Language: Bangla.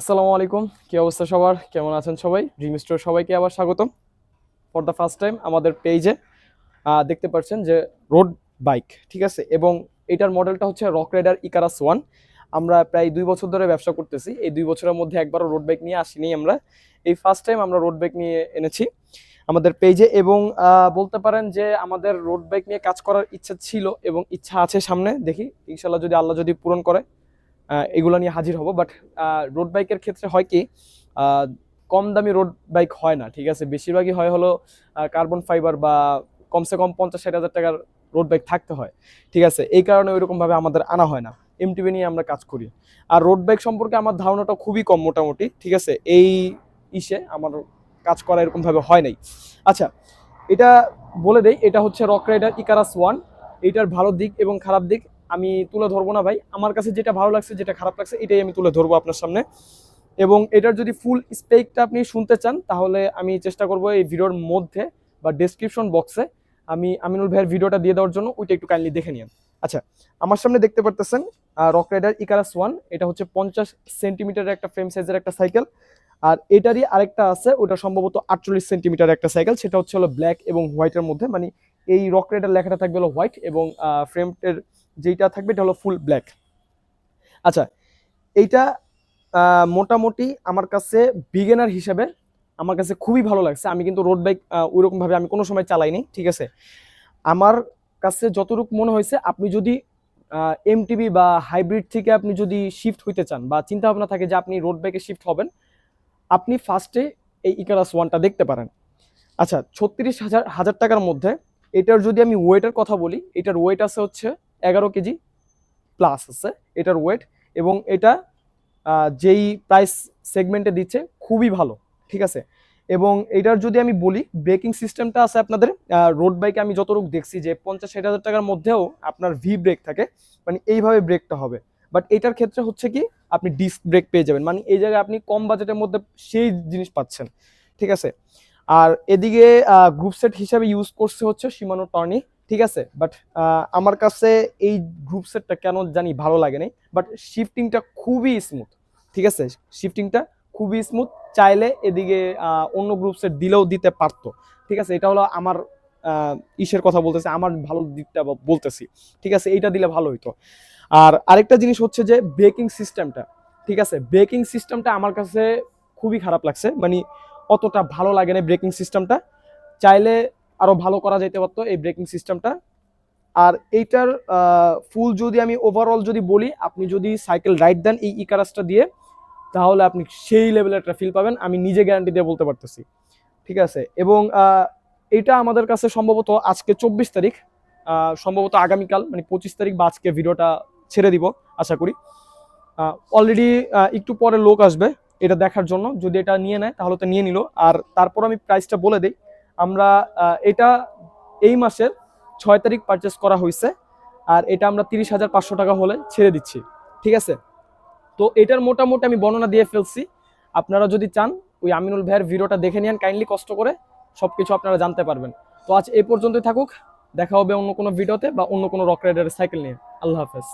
আসসালামু আলাইকুম। কি অবস্থা সবার? কেমন আছেন সবাই? ড্রিম স্টোর সবাইকে আবার স্বাগতম। ফর দ্য ফার্স্ট টাইম আমাদের পেজে দেখতে পাচ্ছেন যে রোড বাইক ঠিক আছে? এবং এটার মডেলটা হচ্ছে রক রাইডার ইকারাস ওয়ান আমরা প্রায় দুই বছর ধরে ব্যবসা করতেছি। এই দুই বছরের মধ্যে একবারও রোড বাইক নিয়ে আসিনি আমরা। এই ফার্স্ট টাইম আমরা রোড বাইক নিয়ে এনেছি আমাদের পেজে এবং বলতে পারেন যে আমাদের রোড বাইক নিয়ে কাজ করার ইচ্ছা ছিল এবং ইচ্ছা আছে সামনে। দেখি ইনশাল্লাহ যদি আল্লাহ যদি পূরণ করে। এগুলো নিয়ে হাজির হব। বাট রোড বাইকের ক্ষেত্রে হয় কি কম দামি রোড বাইক হয় না, ঠিক আছে? বেশিরভাগই হয় হলো কার্বন ফাইবার বা কমসে কম পঞ্চাশ ষাট হাজার টাকার রোড বাইক থাকতে হয়, ঠিক আছে? এই কারণে ওইরকম ভাবে আমাদের আনা হয় না। এমটিভি নিয়ে আমরা কাজ করি। আর রোড বাইক সম্পর্কে আমার ধারণাটা খুবই কম মোটামুটি, ঠিক আছে? এই ইসে আমার কাজ করা এরকমভাবে হয় নাই। আচ্ছা এটা বলে দেই, এটা হচ্ছে রক রাইডার ইকারাস ওয়ান এইটার ভালো দিক এবং খারাপ দিক। আমি তুলে ধরবো না ভাই। আমার কাছে যেটা ভালো লাগছে, যেটা খারাপ লাগছে, এটাই আমি তুলে ধরবো আপনার সামনে। এবং এটার যদি ফুল স্পেকটা আপনি শুনতে চান, তাহলে আমি চেষ্টা করব এই ভিডিওর মধ্যে বা ডেসক্রিপশন বক্সে আমি আমিনুল ভাইয়ের ভিডিওটা দিয়ে দেওয়ার জন্য, ওইটা একটু কাইন্ডলি দেখে নিন আচ্ছা আমার সামনে দেখতে পারতেছেন রক রাইডার ইকারাস ওয়ান এটা হচ্ছে পঞ্চাশ সেন্টিমিটারের একটা ফ্রেম সাইজের একটা সাইকেল আর এটারই আরেকটা আছে, ওটা সম্ভবত আটচল্লিশ সেন্টিমিটার একটা সাইকেল সেটা হচ্ছে হলো ব্ল্যাক এবং হোয়াইটের মধ্যে। মানে এই রক রাইডার লেখাটা থাকবে হলো হোয়াইট এবং ফ্রেমটের যেইটা থাকবে, এটা হলো ফুল ব্ল্যাক আচ্ছা এইটা মোটামুটি আমার কাছে বিগিনার হিসেবে আমার কাছে খুবই ভালো লাগছে। আমি কিন্তু রোড বাইক ওইরকম ভাবে আমি কোনো সময় চালাইনি, ঠিক আছে? আমার কাছে যতটুকু মনে হয়েছে, আপনি যদি এমটিভি বা হাইব্রিড থেকে আপনি যদি শিফট হইতে চান বা চিন্তা ভাবনা থাকে যে আপনি রোড বাইকে শিফট হবেন, আপনি ফার্স্টে এই ইকারাস ওয়ানটা দেখতে পারেন। আচ্ছা ছত্রিশ হাজার হাজার টাকার মধ্যে, এটার যদি আমি ওয়েটের কথা বলি, এটার ওয়েট আছে হচ্ছে এগারো কেজি প্লাস আছে এটার ওয়েট এবং এটা যেই প্রাইস সেগমেন্টে দিচ্ছে খুবই ভালো, ঠিক আছে? এবং এটার যদি আমি বলি ব্রেকিং সিস্টেমটা আছে আপনাদের রোড বাইকে আমি যতটুকু দেখছি যে পঞ্চাশ ষাট হাজার টাকার মধ্যেও আপনার ভি ব্রেক থাকে মানে এইভাবে ব্রেকটা হবে। বাট এটার ক্ষেত্রে হচ্ছে কি, আপনি ডিস্ক ব্রেক পেয়ে যাবেন মানে এই জায়গায় আপনি কম বাজেটের মধ্যে সেই জিনিস পাচ্ছেন, ঠিক আছে? আর এদিকে গ্রুপ সেট হিসাবে ইউজ করছে হচ্ছে সীমানো টর্নি ঠিক আছে? বাট আমার কাছে এই গ্রুপ সেটটা কেন জানি ভালো লাগে নাই বাট শিফটিংটা খুবই স্মুথ ঠিক আছে? শিফটিংটা খুবই স্মুথ চাইলে এদিকে অন্য গ্রুপ সেট দিলেও দিতে পারতো, ঠিক আছে? এটা হলো আমার ইসের কথা বলতেছি, আমার ভালো দিকটা বলতেছি, ঠিক আছে? এইটা দিলে ভালো হইতো। আর আরেকটা জিনিস হচ্ছে যে ব্রেকিং সিস্টেমটা ঠিক আছে? ব্রেকিং সিস্টেমটা আমার কাছে খুবই খারাপ লাগছে মানে অতটা ভালো লাগে না ব্রেকিং সিস্টেমটা চাইলে আরও ভালো করা যেতে পারতো এই ব্রেকিং সিস্টেমটা। আর এইটার ফুল যদি আমি ওভারঅল যদি বলি, আপনি যদি সাইকেল রাইড দেন এই ইকারাসটা দিয়ে, তাহলে আপনি সেই লেভেলের একটা ফিল পাবেন, আমি নিজে গ্যারান্টি দিয়ে বলতে পারতেছি। ঠিক আছে? এবং এটা আমাদের কাছে সম্ভবত আজকে চব্বিশ তারিখ সম্ভবত আগামীকাল মানে পঁচিশ তারিখ বা আজকে ভিডিওটা ছেড়ে দিব, আশা করি। অলরেডি একটু পরে লোক আসবে, এটা দেখার জন্য। যদি এটা নিয়ে নেয়, তাহলে তো নিয়ে নিল। আর তারপর আমি প্রাইসটা বলে দিই। আমরা এটা এই মাসের ছয় তারিখ পারচেস করা হয়েছে আর এটা আমরা তিরিশ হাজার পাঁচশো টাকা হলে ছেড়ে দিচ্ছি, ঠিক আছে? তো এটার মোটামুটি আমি বর্ণনা দিয়ে ফেলছি। আপনারা যদি চান, ওই আমিনুল ভাইয়ের ভিডিওটা দেখে নিন কাইন্ডলি কষ্ট করে সবকিছু আপনারা জানতে পারবেন। তো আজ এ পর্যন্তই থাকুক, দেখা হবে অন্য কোনো ভিডিওতে বা অন্য কোনো রক রাইডারের সাইকেল নিয়ে। আল্লাহ হাফেজ।